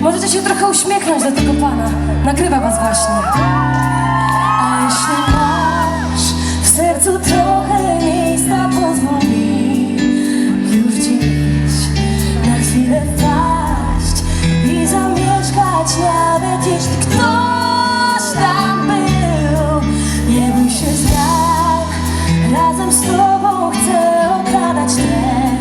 Możecie się trochę uśmiechnąć do tego pana. Nagrywa was właśnie. A jeśli masz w sercu trochę miejsca, pozwól mi już dziś na chwilę paść i zamieszkać nawet jeśli ktoś tam był. Nie bój się zmian, razem z tobą chcę okradać ten.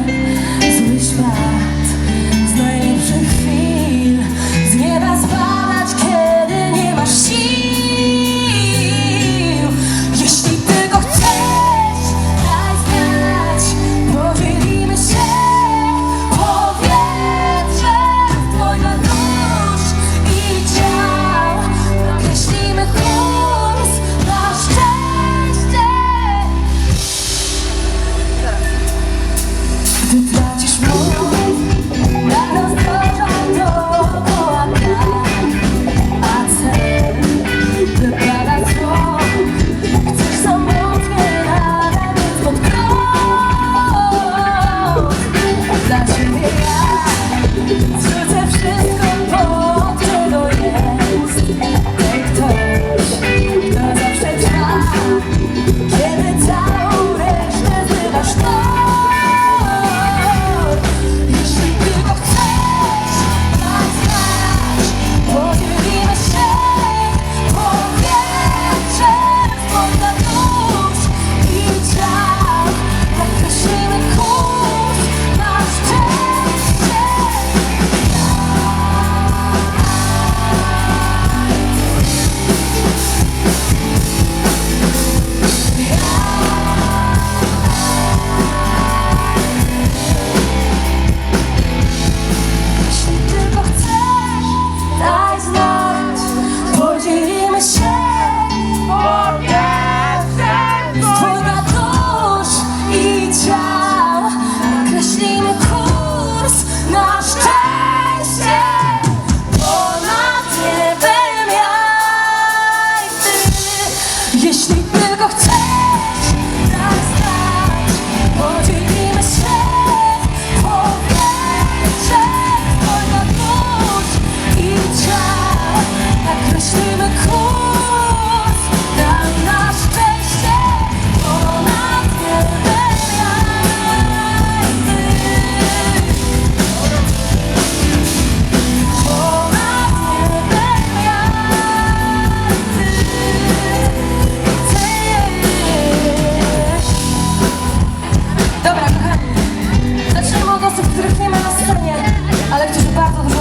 Geçtik